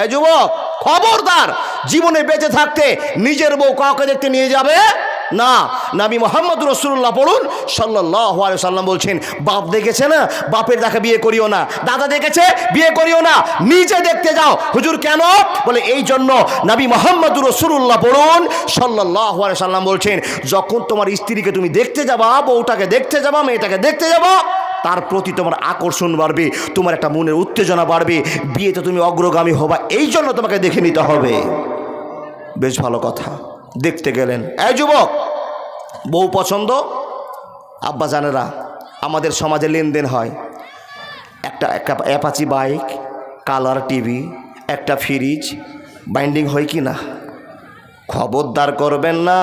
এই যুবক, খবরদার। জীবনে বেঁচে থাকতে নিজের বউ কাউকে দেখতে নিয়ে যাবে না। নবী মোহাম্মদ রসুল্লাহ পড়ুন সাল্লাহ সাল্লাম বলছেন, বাপ দেখেছে না? বাপের দেখা বিয়ে করিও না। দাদা দেখেছে? বিয়ে করিও না। নিজে দেখতে যাও। হুজুর কেন? বলে, এই জন্য নবী মোহাম্মদ রসুল্লাহ পড়ুন সাল্লাহ সাল্লাম বলছেন, যখন তোমার স্ত্রীকে তুমি দেখতে যাবা, বউটাকে দেখতে যাবা, মেয়েটাকে দেখতে যাবা তার প্রতি তোমার আকর্ষণ বাড়বে, তোমার একটা মনের উত্তেজনা বাড়বে, বিয়েতে তুমি অগ্রগামী হবা, এই জন্য তোমাকে দেখে নিতে হবে। বেশ ভালো কথা, দেখতে গেলেন। এই যুবক, বউ পছন্দ? আব্বা জানেরা, আমাদের সমাজে লেনদেন হয়। একটা একটা অ্যাপাচি বাইক, কালার টিভি, একটা ফ্রিজ, বাইন্ডিং হয় কি না? খবরদার করবেন না।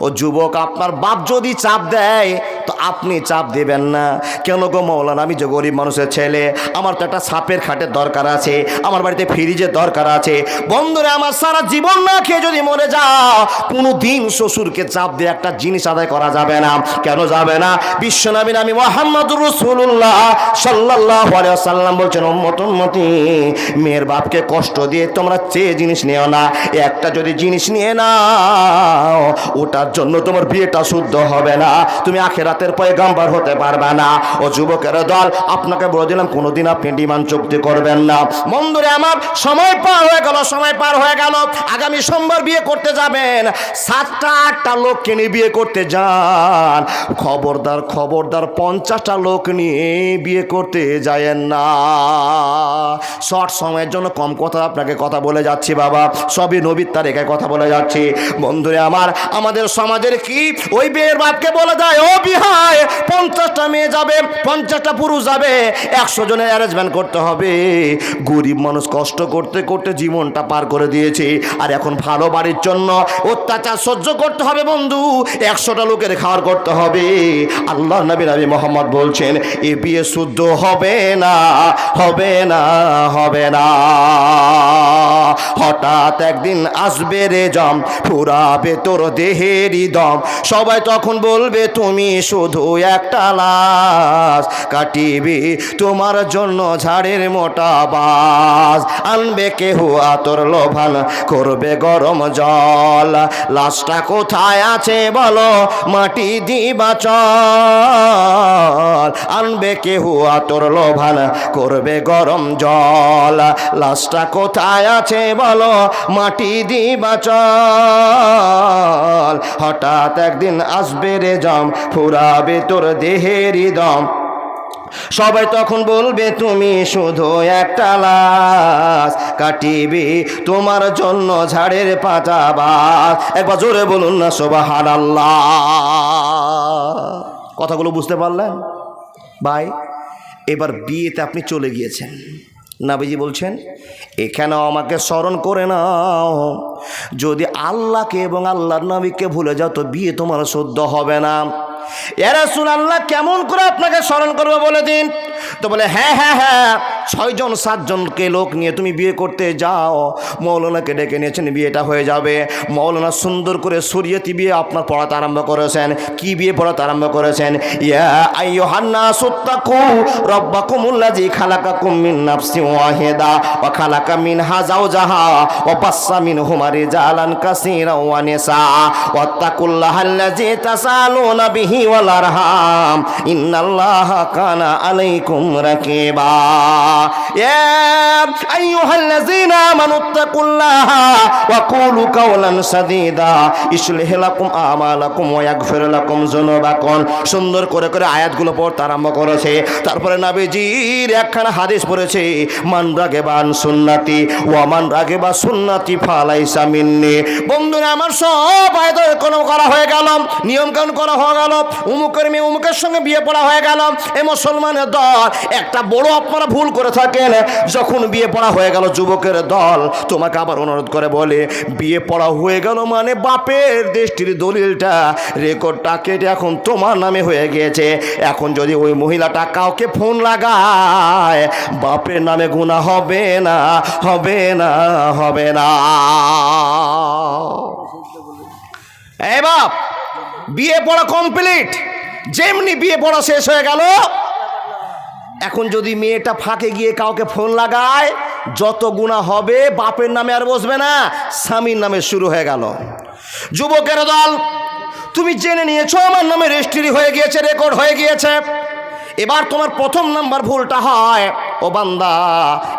ও যুবক, আপনার বাপ যদি চাপ দেয় তো আপনি চাপ দেবেন না। কেন গো মৌলানা, আমি যে গরিব মানুষের ছেলে, আমার তো একটা সাপের খাটের দরকার আছে, আমার বাড়িতে ফ্রিজের দরকার আছে। বন্ধুরা, আমার সারা জীবন না খেয়ে যদি মরে যাও কোনো দিন শ্বশুরকে চাপ দিয়ে একটা জিনিস আদায় করা যাবে না। কেন যাবে না? বিশ্বনবীন আমি মোহাম্মদ রসুল্লাহ সাল্লাহ সাল্লাম বলছেন, উম্মতি মেয়ের বাপকে কষ্ট দিয়ে তোমরা চেয়ে জিনিস নিও না। একটা যদি জিনিস নিয়ে নাও, ওটার জন্য তোমার বিয়েটা শুদ্ধ হবে না। তুমি আখেরাতের পয়ে গাম্বার হতে পারবে না। ও যুবকের দল, আপনাকে বলে দিলাম, কোনোদিন আপনি ডিমান্ড চুক্তি করবেন না। মন্দরে আমার, সময় পার হয়ে গেল, সময় পার হয়ে গেল। আগামী সোমবার বিয়ে করতে যাবেন। সাতটা, আটটা লোককে নিয়ে বিয়ে করতে যান। খবরদার খবরদার, পঞ্চাশটা লোক নিয়ে বিয়ে করতে যায়েন না। শর্ট সময়ের জন্য কম কথা আপনাকে কথা বলে যাচ্ছি বাবা। সবই নবীর তারিখায় কথা বলে যাচ্ছি। বন্ধুরে আমার, আমাদের সমাজের কি? ওই বিয়ের বাপকে বলে দেয়, ও বিহায় পঞ্চাশটা মেয়ে যাবে, পঞ্চাশটা পুরুষ যাবে। একশো জনের অ্যারেঞ্জমেন্ট করতে হবে। গরিব মানুষ কষ্ট করতে করতে জীবনটা পার করে দিয়েছে। আর এখন ভালো বাড়ির জন্য অত্যাচার সহ্য করতে হবে বন্ধু। একশোটা লোকের খাওয়ার করতে হবে। আল্লাহ নবী নবী মোহাম্মদ বলছেন, এ বিয়ে শুদ্ধ হবে না হবে না হবে না। হঠাৎ একদিন আসবে রে জম, ফুরাবে তোর দেহেরই দম। সবাই তখন বলবে, তুমি শুধু একটা লাশ কাটিবে তোমার জন্য ঝাড়ের মোটা বাস। আনবে কেহ আতর লোভান, করবে গরম জল। লাশটা কোথায় আছে বলো, মাটি দিবা চল। আনবে কেহ আতর লোভান, করবে গরম জল। লাশটা কোথায় আছে বলো, মাটি দিবা চল। হঠাৎ একদিন আসবে রে জম ফুরাবে তোর দেহেরই দম। সবাই তখন বলবে, তুমি শুধু একটা লাশ কাটিবে, তোমার জন্য ঝাড়ের পাতা বাস একবার জোরে বলুন না সোবাহান আল্লাহ কথাগুলো বুঝতে পারলেন? ভাই, এবার বিয়েতে আপনি চলে গিয়েছেন। নাবিজি বলছেন, এখানেও আমাকে স্মরণ করে নাও। যদি আল্লাহকে এবং আল্লাহর নবীকে ভুলে যাও, তো বিয়ে তোমার সদ্য হবে না। এরা শুন আল্লাহ কেমন করে আপনাকে স্মরণ করবে বলে দিন? তো বলে হ্যাঁ হ্যাঁ হ্যাঁ ছয়জন, সাতজনকে লোক নিয়ে তুমি বিয়ে করতে যাও। মৌলানাকে ডেকে নিয়েছেন, বিয়েটা হয়ে যাবে। মৌলানা সুন্দর করে সুরিয়তি বিয়ে আপনার পড়াতে আরম্ভ করেছেন। কি বিয়ে পড়াতে আরম্ভ করেছেন? ইয়া সুন্দর করে করে আয়াতগুলো পড়তে আরম্ভ করেছে। তারপরে নবীজির একখানা হাদিস পড়েছে, মান রাগেবান সুন্নাতি ওয়া মান রাগেবা সুন্নাতি মিন্নি। বন্ধুরা, আমার সব আয়াত কোনো করা হয়ে গেল নিয়ম কানুন করা হয়ে গেল। উমুকের মেয়ে উমুকের সঙ্গে বিয়ে পড়া হয়ে গেল। এ মুসলমানের দল, একটা বড় আপনারা ভুল করে থাকেন। যখন বিয়ে পড়া হয়ে গেল যুবকের দল, তোমাকে আবার অনুরোধ করে বলে, বিয়ে পড়া হয়ে গেল মানে বাপের দেশটির দলিলটা। রেকর্ডটা কেটে এখন তোমার নামে হয়ে গিয়েছে। এখন যদি ওই মহিলাটা কাউকে ফোন লাগায়, বাপের নামে গুণা হবে না হবে না হবে না। এই বাপ! বিয়ে পড়া কমপ্লিট যেমনি বিয়ে পড়া শেষ হয়ে গেল, এখন যদি মেয়েটা ফাঁকে গিয়ে কাউকে ফোন লাগায়, যত গুণা হবে বাপের নামে আর বসবে না, স্বামীর নামে শুরু হয়ে গেল। যুবকের দল, তুমি জেনে নিয়েছো আমার নামে রেজিস্ট্রি হয়ে গিয়েছে রেকর্ড হয়ে গিয়েছে। এবার তোমার প্রথম নাম্বার ভুলটা হয়। ও বান্দা,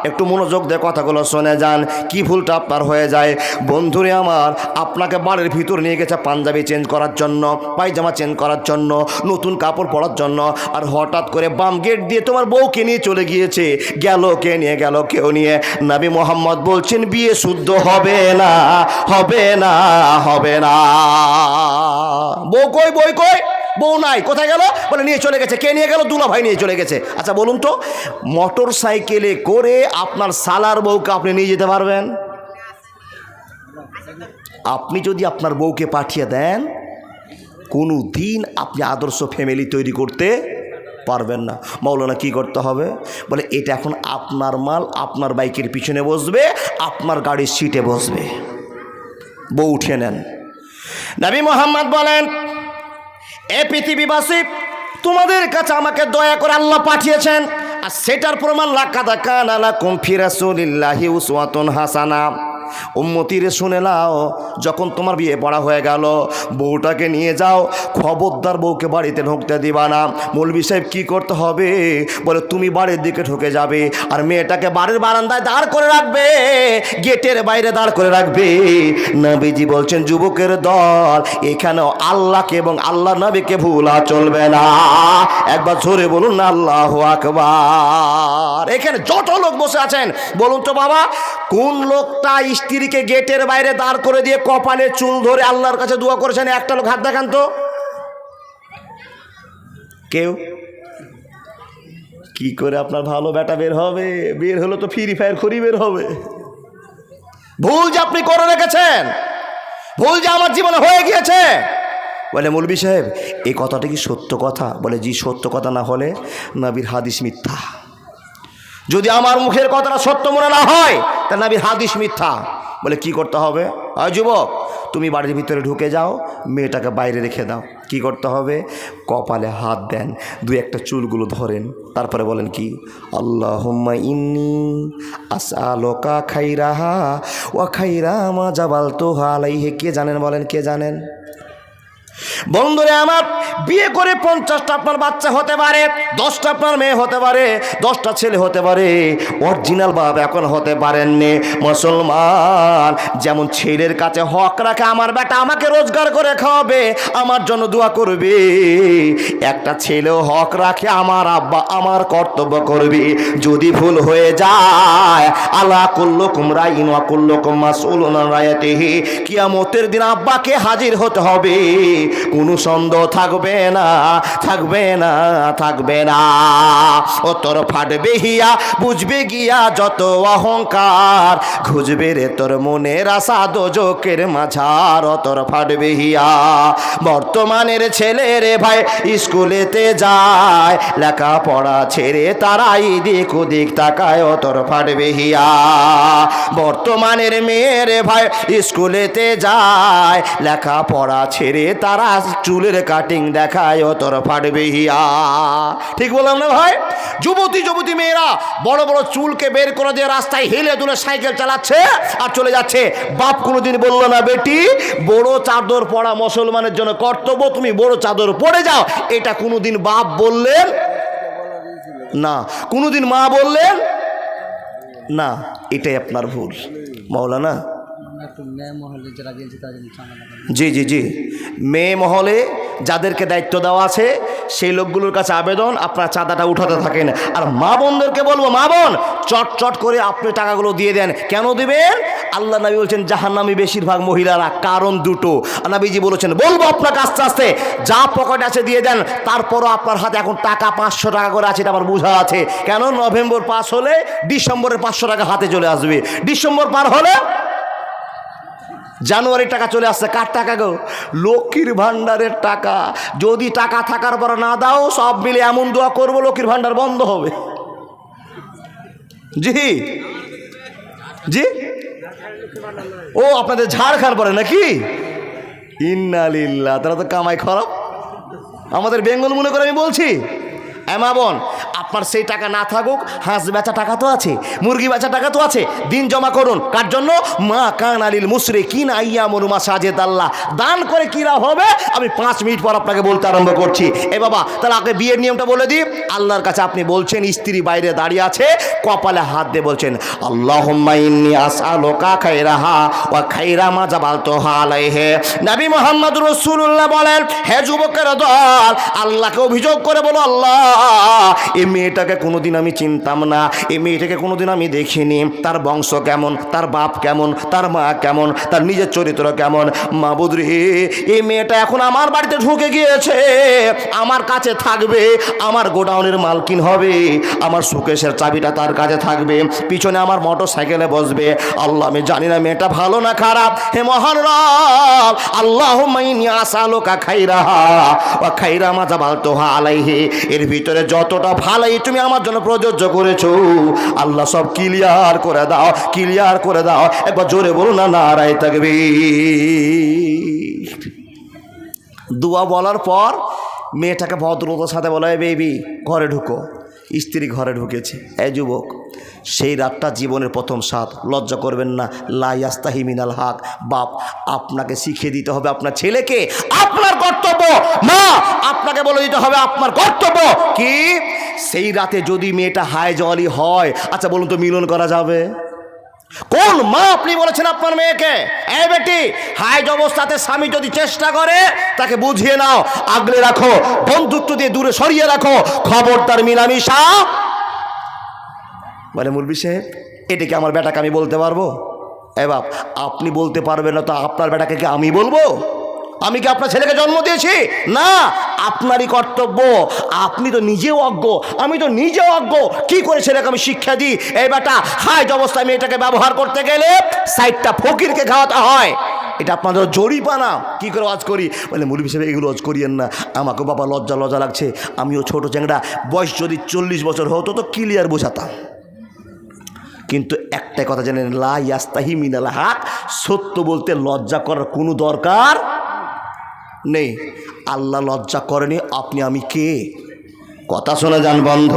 একটু মনোযোগ দিয়ে কথাগুলো শুনে যান, কি ভুলটা আপনার হয়ে যায়? বন্ধুরে আমার, আপনাকে বাড়ির ভিতর নিয়ে গেছে পাঞ্জাবি চেঞ্জ করার জন্য, পায়জামা চেঞ্জ করার জন্য, নতুন কাপড় পরার জন্য, আর হঠাৎ করে বাম গেট দিয়ে তোমার বউকে নিয়ে চলে গিয়েছে। গেল কে নিয়ে, গেল কেউ নিয়ে। নাবি মোহাম্মদ বলছেন, বিয়ে শুদ্ধ হবে না হবে না হবে না। বউ কই, বই কই? বউ নাই, কোথায় গেল? বলে নিয়ে চলে গেছে। কে নিয়ে গেল? দুলা ভাই নিয়ে চলে গেছে। আচ্ছা বলুন তো মোটর সাইকেলে করে আপনার সালার বউকে আপনি নিয়ে যেতে পারবেন? আপনি যদি আপনার বউকে পাঠিয়ে দেন কোনো দিন আপনি আদর্শ ফ্যামিলি তৈরি করতে পারবেন না। মৌলানা কি করতে হবে? বলে, এটা এখন আপনার মাল, আপনার বাইকের পিছনে বসবে, আপনার গাড়ির সিটে বসবে। বউ উঠে নেন। নবী মোহাম্মদ বলেন এ পৃথিবীবাসী, তোমাদের কাছে আমাকে দয়া করে আল্লাহ পাঠিয়েছেন, আর সেটার প্রমাণ লাকাদা কানালা কুমফিরাসুলিল্লাহি উসওয়াতুন হাসানা। উম্মতিরে শুনে নাও, যখন তোমার বিয়ে পড়া হয়ে গেল, বউটাকে নিয়ে যাও, খবরদার বউকে বাড়িতে ঢুকতে দিবা না। মৌলবি সাহেব, কী করতে হবে? বলে, তুমি বাড়ির দিকে ঢুকে যাবে আর মেয়েটাকে বাড়ির বারান্দায় দাঁড় করে রাখবে, গেটের বাইরে দাঁড় করে রাখবে। নবীজি বলছেন, যুবকের দল এখানে আল্লাহকে এবং আল্লাহ নবীকে ভুলা চলবে না। একবার জোরে বলুন না আল্লাহ আকবার। এখানে যত লোক বসে আছেন, বলুন তো বাবা, কোন লোকটা স্ত্রীকে গেটের বাইরে দাঁড় করে দিয়ে কপালে চুল ধরে আল্লাহর কাছে দোয়া করেছেন একটা লোক হাত দেখান তো। কেউ? কি করে আপনার ভালো বেটা বের হবে? বের হলো তো ফ্রি ফায়ার খড়ি বের হবে। ভুল যে আপনি করে রেখেছেন, ভুল যে আমার জীবনে হয়ে গিয়েছে। বলে মৌলবি সাহেব এই কথাটা কি সত্য কথা? বলে, জি, সত্য কথা না হলে নবীর হাদিস মিথ্যা। যদি আমার মুখের কথাটা সত্য মনে না হয় তা নবীর হাদিস মিথ্যা। বলে, কি করতে হবে? হয় যুবক, তুমি বাড়ির ভিতরে ঢুকে যাও, মেয়েটাকে বাইরে রেখে দাও। কি করতে হবে? কপালে হাত দেন দু একটা চুলগুলো ধরেন। তারপরে বলেন কি? আল্লাহ ইন্নি আসআলোকা খাইরাহা ওয়া খাইরা মা জাবাল তো আলাইহে। কে জানেন বলেন, কে জানেন? বন্ধুরে আমার, বিয়ে করে পঞ্চাশটা আপনার বাচ্চা হতে পারে। দশটা আপনার মেয়ে হতে পারে, দশটা ছেলে হতে পারে অরিজিনাল বাপ এখন হতে পারেননি। মুসলমান, যেমন ছেলের কাছে হক রাখে, আমার বেটা আমাকে রোজগার করে খাওয়াবে, আমার জন্য দোয়া করবে। একটা ছেলেও হক রাখে, আমার আব্বা আমার কর্তব্য করবে। যদি ভুল হয়ে যায়, আল্লাহ কুল্লু কুমরা ইনওয়া কুল্লু কুম্মা সুলুন রায়াতিহি, কিয়ামতের দিন আব্বাকে হাজির হতে হবে। কোনো সন্দেহ থাকবে না থাকবে না, থাকবে না। ও তোর ফাটবে হিয়া, বুঝবে গিয়া যত অহংকার। খুঁজবে রে তোর মনের আশা দোজকের মাঝার। ও তোর ফাটবে হিয়া। বর্তমানের ছেলে রে ভাই, স্কুলেতে যায়। লেখাপড়া ছেড়ে তারাই দিক ওদিক তাকায়, ও তোর ফাটবে হিয়া। বর্তমানের মেয়ের ভাই, স্কুলেতে যায়। লেখাপড়া ছেড়ে তারা চুলের কাটিং দেখায়, ও তোর ফাটবে হিয়া। ঠিক বললাম না ভাই? যুবতী যুবতী মেয়েরা, বড় বড় চুলকে বের করে দিয়ে রাস্তায় হেলে দুলে সাইকেল চালাচ্ছে আর চলে যাচ্ছে। বাপ কোনোদিন বলল না, বেটি, বড় চাদর পড়া মুসলমানের জন্য কর্তব্য, তুমি বড় চাদর পড়ে যাও। এটা কোনোদিন বাপ বললেন না। কোনোদিন মা বললেন না। এটাই আপনার ভুল। মাওলানা জি জি জি। মেয়ে মহলে যাদেরকে দায়িত্ব দেওয়া আছে, সেই লোকগুলোর কাছে আবেদন, আপনার চাঁদাটা উঠাতে থাকেন। আর মা বোনদেরকে বলব, মা বোন চট চট করে আপনি টাকাগুলো দিয়ে দেন। কেন দিবেন? আল্লাহ নবী বলছেন, জাহান্নামী বেশিরভাগ মহিলারা, কারণ দুটো। নবীজি বলেছেন, বলব আপনাকে আস্তে আস্তে, যা পকেট আছে দিয়ে দেন, তারপরও আপনার হাতে এখন টাকা, পাঁচশো টাকা করে আছে, এটা আমার বোঝা আছে। কেন? নভেম্বর পাস হলে, ডিসেম্বরের পাঁচশো টাকা হাতে চলে আসবে। ডিসেম্বর পার হলে জানুয়ারির টাকা চলে আসছে, কার টাকা গো? লক্ষ্মীর ভাণ্ডারের টাকা। যদি টাকা থাকার পর না দাও, সব মিলে এমন দোয়া করব, লক্ষ্মীর ভাণ্ডার বন্ধ হবে। জি? জি? ও, আপনাদের ঝাড়খণ্ড পরে নাকি? ইন্নালিল্লা তারা তো কামাই খারাপ আমাদের বেঙ্গল মনে করে আমি বলছি। এমা বোন আপনার সেই টাকা না থাকুক, হাঁস বেচা টাকা তো আছে, মুরগি বেচা টাকা তো আছে, দিন জমা করুন। কার জন্য? মা কান আলিল মুসরে কিন আইয়া মরুমা সাজেদ আল্লাহ দান করে কিরা হবে? আমি পাঁচ মিনিট পর আপনাকে বলতে আরম্ভ করছি। এ বাবা, তাহলে আগে বিয়ের নিয়মটা বলে দিই। আল্লাহর কাছে আপনি বলছেন, স্ত্রী বাইরে দাঁড়িয়ে আছে, কপালে হাত দিয়ে বলছেন আল্লাহ আসআলুকা মা বলেন, হে আল্লাহকে অভিযোগ করে বলো, আল্লাহ এই মেয়েটাকে কোনোদিন আমি চিনতাম না। এই মেয়েটাকে কোনোদিন আমি দেখিনি। তার বংশ কেমন? তার বাপ কেমন? তার মা কেমন? তার নিজের চরিত্র কেমন? মা বুদ্রি, এই মেয়েটা এখন আমার বাড়িতে ঢুকে গিয়েছে। আমার কাছে থাকবে। আমার গোডাউনের মালকিন হবে। আমার সুকেশের চাবিটা তার কাছে থাকবে। পিছনে আমার মোটর সাইকেলে বসবে। আল্লাহ, আমি জানি না মেয়েটা ভালো না খারাপ। হে মহান রব আল্লাহ মাইনি আসালোকা খাইরাহা ও খাইরা মাজা বালতোহা আলাইহে। এর ভিতরে যতটা ভালোই তুমি আমার জন্য প্রযোজ্য করেছ। আল্লাহ সব ক্লিয়ার করে দাও ক্লিয়ার করে দাও। একবার জোরে বলো না, নারায় থাকবে দোয়া বলার পর মেয়েটাকে ভদ্রতার সাথে বলা হয় বেবি ঘরে ঢুকো। স্ত্রী ঘরে ঢুকেছে। এ যুবক, সেই রাতটা জীবনের প্রথম স্বাদ। লজ্জা করবেন না। লাইয়াস্তাহি মিনাল হাক। বাপ, আপনাকে শিখিয়ে দিতে হবে আপনার ছেলেকে। আপনার কর্তব্য, মা, আপনাকে বলে দিতে হবে আপনার কর্তব্য। কি? সেই রাতে যদি মেয়েটা হায় জলি হয় আচ্ছা বলুন তো মিলন করা যাবে? কোন মা আপনি বলেছেন আপনার মেয়েকে? এই বেটি হাইজ অবস্থাতে স্বামী যদি চেষ্টা করে, তাকে বুঝিয়ে নাও, আগলে রাখো, বন্ধুত্ব দিয়ে দূরে সরিয়ে রাখো খবর খবরদার মিলামিশা। বলে মুরবি সাহেব এটাকে আমার বেটাকে আমি বলতে পারব? এ বাপ, আপনি বলতে পারবেন না তো আপনার বেটাকে কি আমি বলব? আমি কি আপনার ছেলেকে জন্ম দিয়েছি? না, আপনারই কর্তব্য। আপনি তো নিজেও অজ্ঞ। আমি তো নিজেও অজ্ঞ। কি করে ছেলেকে আমি শিক্ষা দিই? এই বেটা হাইজ অবস্থায় মেয়েটাকে ব্যবহার করতে গেলে সাইডটা ফকিরকে খাওয়াতে হয়। এটা আপনাদের জরিপানা কি করে ওয়াজ করি? বলে মুরবি হিসেবে এগুলো ওয়াজ করিয়েন না। আমাকে বাবা লজ্জা লজ্জা লাগছে। আমিও ছোট চ্যাংড়া। বয়স যদি চল্লিশ বছর হতো তো ক্লিয়ার বোঝাতাম। কিন্তু একটা কথা জানেন লা মিনাল হাক। সত্য বলতে লজ্জা করার কোনো দরকার নেই। আল্লাহ লজ্জা করেনি আপনি আমি কে? কথা শোনা যান বন্ধ।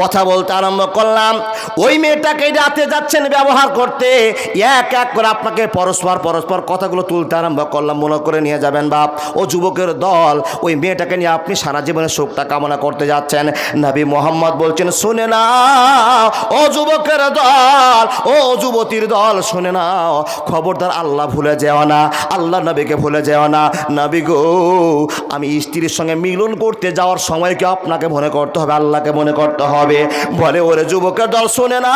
কথা বলতে আরম্ভ করলাম। ওই মেয়েটাকে রাতে যাচ্ছেন ব্যবহার করতে। এক এক করে আপনাকে পরস্পর পরস্পর কথাগুলো তুলতে আরম্ভ করলাম। মনে করে নিয়ে যাবেন বাপ। ও যুবকের দল, ওই মেয়েটাকে নিয়ে আপনি সারা জীবনের সুখটা কামনা করতে যাচ্ছেন। নবী মোহাম্মদ বলছেন, শুনে না ও যুবকের দল, ও যুবতীর দল, শুনে নাও। খবরদার আল্লাহ ভুলে যেও না, আল্লাহ নবীকে ভুলে যেও না। নবী গো, আমি স্ত্রীর সঙ্গে মিলন করতে যাওয়ার সময়কে আপনাকে মনে করতে হবে, আল্লাহকে মনে করতে হবে। বলে ওরে যুবকের দল, শুনে না,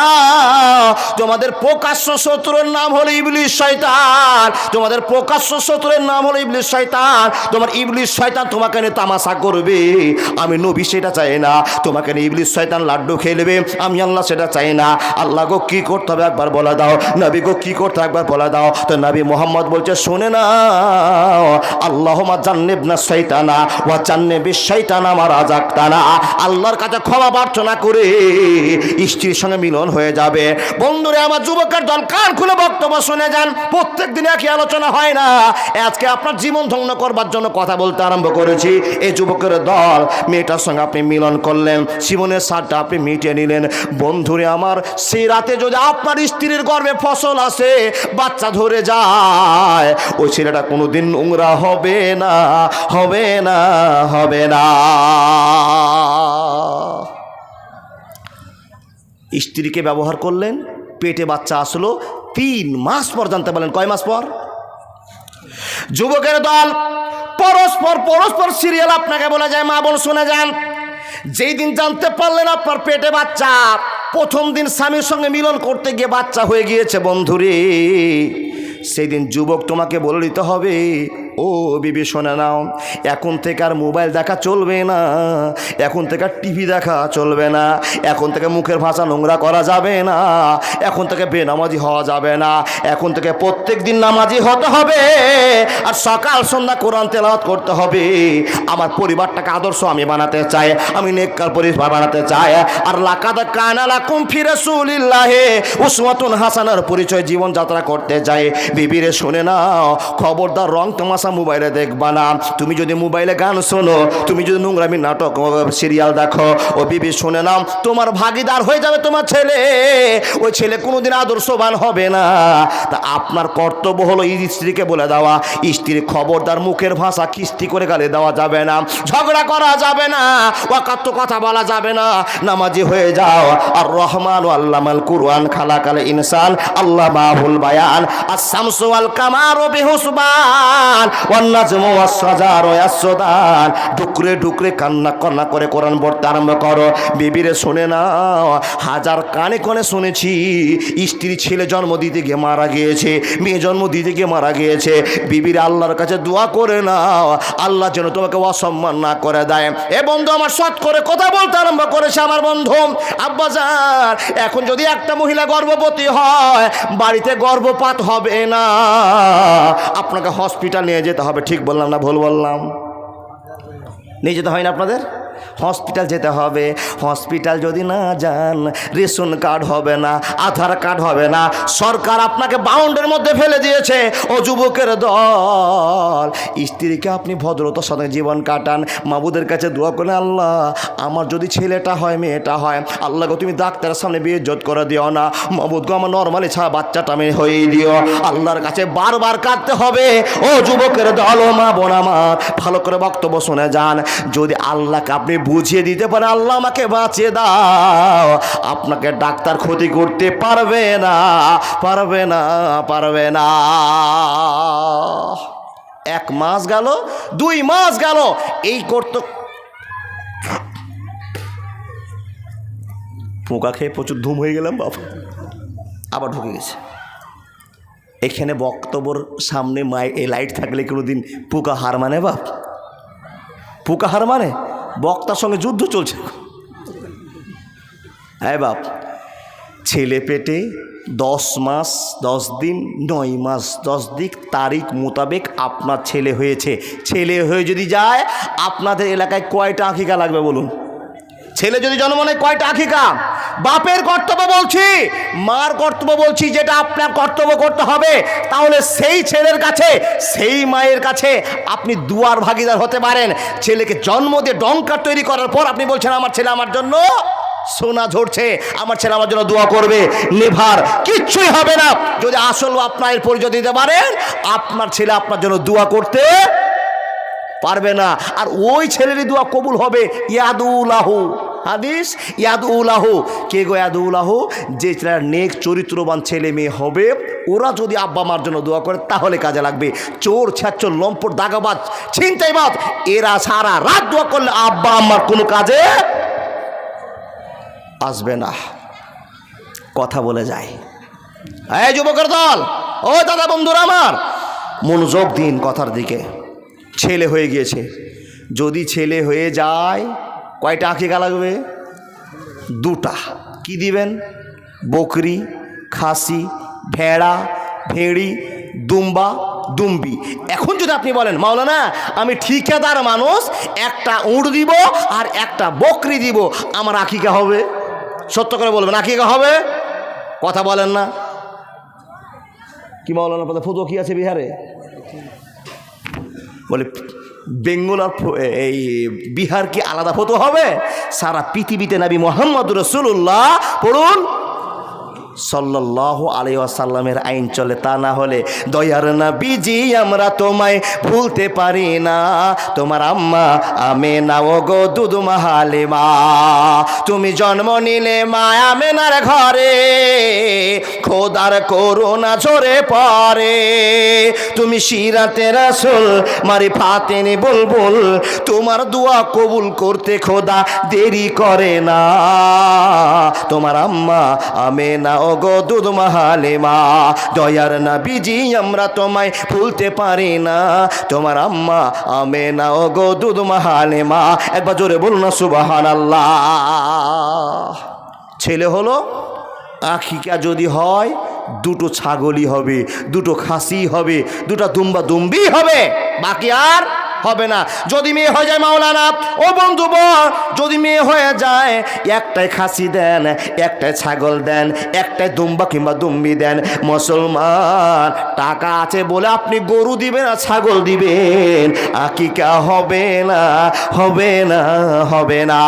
তোমাদের প্রকাশ্য শত্রুর নাম হলো ইবলিশ শয়তান। তোমাদের প্রকাশ্য শত্রুর নাম হলো ইবলিশ শয়তান। তোমার ইবলিশ শয়তান তোমাকে নিয়ে তামাশা করবে। আমি নবী, সেটা চাই না। তোমাকে নিয়ে ইবলিশ শয়তান লাড্ডু খেলবে আমি আল্লাহ, সেটা চাই না। আল্লাহ গো, কি করতে হবে একবার বলে দাও। নবী গো, কি করতে একবার বলে দাও। তো নবী মোহাম্মদ বলছে, শুনে না আল্লাহ মা জান্নেব না শৈতানা ওয়া জান্নেবি শৈতানা আমার আজাক্তানা আল্লাহর কাছে ক্ষমা প্রার্থনা করে, স্ত্রীর সঙ্গে মিলন হয়ে যাবে। বন্ধুরে, আমার যুবকের দল কান খুলে বক্তব্য শুনে যান? প্রত্যেক দিনে একই আলোচনা হয় না। আজকে আপনার জীবন ধ্বংস করবার জন্য কথা বলতে আরম্ভ করেছি। এই যুবকের দল, মেয়েটার সঙ্গে আপনি মিলন করলেন, জীবনের সারটা আপনি মিটিয়ে নিলেন। বন্ধুরে আমার, সেই রাতে যদি আপনার স্ত্রীর গর্ভে ফসল আসে, বাচ্চা ধরে যায়, ওই ছেলেটা কোনোদিন নোংরা হবে না হবে না হবে না। স্ত্রীকে ব্যবহার করলেন, পেটে বাচ্চা আসলো, তিন মাস পর জানতে পারলেন, কয় মাস পর? যুবকের দল, পরস্পর পরস্পর সিরিয়াল আপনাকে বলে যায়, মা বোন শুনে যান। যেই দিন জানতে পারলেন আপনার পেটে বাচ্চা, প্রথম দিন স্বামীর সঙ্গে মিলন করতে গিয়ে বাচ্চা হয়ে গিয়েছে, বন্ধুরে। সেই দিন যুবক তোমাকে বলে দিতে হবে ও বিবি, শোনে নাও, এখন থেকে আর মোবাইল দেখা চলবে না, এখন থেকে আর টিভি দেখা চলবে না, এখন থেকে মুখের ভাষা নোংরা করা যাবে না, এখন থেকে বেনামাজি হওয়া যাবে না, এখন থেকে প্রত্যেক দিন নামাজি হতে হবে, আর সকাল সন্ধ্যা কোরআন তেলাওয়াত করতে হবে। আমার পরিবারটাকে আদর্শ আমি বানাতে চাই, আমি নেককার পরিবার বানাতে চাই, আর লাকাদা কানালা কুমফি রসুলিল্লাহে উসমাতুন হাসানার পরিচয় জীবনযাত্রা করতে চাই। বিবিরে, শুনে নাও, খবরদার রং তামাশা তামাশা মোবাইলে দেখবা না। তুমি যদি মোবাইলে গান শোনো, তুমি যদি নোংরামি নাটক সিরিয়াল দেখো, ও বিবি শুনে নাও তোমার ভাগিদার হয়ে যাবে তোমার ছেলে। ওই ছেলে কোনোদিন আদর্শবান হবে না। তা আপনার কর্তব্য হলো স্ত্রীকে বলে দেওয়া। স্ত্রীর খবরদার মুখের ভাষা কিস্তি করে গালে দেওয়া যাবে না। ঝগড়া করা যাবে না। ওয়াকাত্ত কথা বলা যাবে না। নামাজি হয়ে যাও। আর রহমান ও আল্লামাল কুরআন খালাকাল ইনসান আল্লাহ মাহুল বায়ান। আর শামসু আল কামার ও বেহুসবান। ওয়ান নাজমু ওয়াস সাজার ও ইয়াসদান ডুকরে ডুকরে কান্না কান্না করে কোরআন পড়তে আরম্ভ করো। বিবিরে শুনে নাও, হাজার কানে কানে শুনেছি, স্ত্রী ছেলে জন্ম দিতে গিয়ে মারা গিয়েছে, মেয়ে জন্ম দিতে গিয়ে মারা গিয়েছে। বিবির আল্লাহর কাছে দোয়া করে নাও, আল্লাহ যেন তোমাকে অসম্মান না করে দেয়। এ বন্ধু আমার সৎ করে কথা বলতে আরম্ভ করেছে আমার বন্ধু। আব্বাজার এখন যদি একটা মহিলা গর্ভবতী হয়, বাড়িতে গর্ভপাত হবে না। আপনাকে হসপিটাল নিয়ে যেতে হবে ঠিক বললাম না ভুল বললাম। নিয়ে যেতে হয় না আপনাদের? হসপিটাল যেতে হবে। হসপিটাল যদি না যান, রেশন কার্ড হবে না, আধার কার্ড হবে না। সরকার আপনাকে বাউন্ডের মধ্যে ফেলে দিয়েছে। ও যুবকের দল। স্ত্রীকে আপনি ভদ্রতার সাথে জীবন কাটান। মাবুদের কাছে দোয়া করে আল্লাহ, আমার যদি ছেলেটা হয়, মেয়েটা হয়, আল্লাহকে তুমি ডাক্তারের সামনে বিয়ে জোট করে দিও না। মাবুদকে আমার নর্মালি ছাড়া বাচ্চাটা আমি হয়ে দিও। আল্লাহর কাছে বারবার কাঁদতে হবে। ও যুবকের দল, ও মা বোন আমার, ভালো করে বক্তব্য শুনে যান। যদি আল্লাহকে আপনি বুঝিয়ে দিতে পারেন আল্লাহ আমাকে বাঁচিয়ে দাও। আপনাকে ডাক্তার ক্ষতি করতে পারবে না পারবে না পারবে না। এক মাস গেল, দুই মাস গেল, এই করত। পোকা খেয়ে প্রচুর ধুম হয়ে গেলাম বাবা আবার ঢুকে গেছে। এখানে বক্তব্যর সামনে মায় এই লাইট থাকলে কোনো দিন পোকা হার মানে বাপ? পোকা হার মানে? বক্তার সঙ্গে যুদ্ধ চলছে। হ্যাঁ বাপ, ছেলে পেটে দশ মাস, দশ দিন, নয় মাস, দশ দিক তারিখ মোতাবেক আপনার ছেলে হয়েছে। ছেলে হয়ে যদি যায়, আপনাদের এলাকায় কয়টা আঁকিকা লাগবে বলুন? ছেলে যদি জন্ম নেয় কয়টা আঁকিকা বাপের কর্তব্য বলছি, মার কর্তব্য বলছি, যেটা আপনার কর্তব্য করতে হবে, তাহলে সেই ছেলের কাছে, সেই মায়ের কাছে আপনি দুয়ার ভাগিদার হতে পারেন। ছেলেকে জন্ম দিয়ে ডঙ্কার তৈরি করার পর আপনি বলছেন, আমার ছেলে আমার জন্য সোনা ঝরছে, আমার ছেলে আমার জন্য দোয়া করবে, নেভার, কিচ্ছুই হবে না। যদি আসল আপনার পরিচয় দিতে পারেন, আপনার ছেলে আপনার জন্য দোয়া করতে পারবে না। আর ওই ছেলেরই দোয়া কবুল হবে ইয়াদুলাহু। হাদিস? ইয়াদুলাহু। কে গো ইয়াদুলাহু? যে ছেলের নেক চরিত্রবান ছেলে মেয়ে হবে, ওরা যদি আব্বা মার জন্য দোয়া করে, তাহলে কাজে লাগবে চোর ছ্যাচ্চর লম্পট, দাগাবাজ, ছিনতাইবাজ। এরা সারা রাত দোয়া করলে আব্বা আম্মার কোনো কাজে আসবে না। কথা বলে যায়। এই যুবকের দল, ও দাদা বন্ধুরা আমার, মনোযোগ দিন কথার দিকে। ছেলে হয়ে গিয়েছে। যদি ছেলে হয়ে যায়, কয়টা আঁকিকা লাগবে? দুটা। কি দিবেন? বকরি, খাসি, ভেড়া, ভেড়ি, দুম্বা, দুম্বি। এখন যদি আপনি বলেন, মাওলানা, আমি ঠিকাদার মানুষ, একটা উঁট দিব আর একটা বকরি দিব, আমার আকিকা হবে? সত্য করে বলবেন আকিকা হবে? কথা বলেন না। কি মাওলানা পদে ফটো কি আছে বিহারে? বলে, বেঙ্গল আর এই বিহার কি আলাদা ফতো হবে? সারা পৃথিবীতে নাবি মোহাম্মদ রসুল্লাহ পড়ুন সাল্লাহ আলাইসাল্লামের আইন চলে তা না হলে দয়ার না বিজি আমরা তোমায় ভুলতে পারি না। তোমার আম্মা আমে না ও গো দুধ মাহালে মা তুমি জন্ম নিলে মা আমেনার ঘরে, খোদার করোনা ঝরে পরে তুমি শিরাতে রাসুল, মারি ফাতেনি বুলবুল, তোমার দোয়া কবুল করতে খোদা দেরি করে না। তোমার আম্মা আমে না ও গো দুধ মাহালে মা দয়ার না বিজি আমরা তোমায় ভুলতে পারি না। তোমার আম্মা আমে না ও গো দুধ মাহালে মা একবার জোরে বলুন না সুবাহান আল্লাহ ছেলে হলো আখিকা যদি হয়, দুটো ছাগলই হবে, দুটো খাসি হবে, দুটো দুম্বা দুম্বি হবে, বাকি আর হবে না। যদি মেয়ে হয়ে যায় মাওলানা, ও বন্ধু যদি মেয়ে হয়ে যায়, একটাই খাসি দেন, একটাই ছাগল দেন, একটাই দুম্বা কিংবা দুম্বি দেন। মুসলমান, টাকা আছে বলে আপনি গরু দিবেন আর ছাগল দিবেন। আকিকা হবে না হবে না হবে না।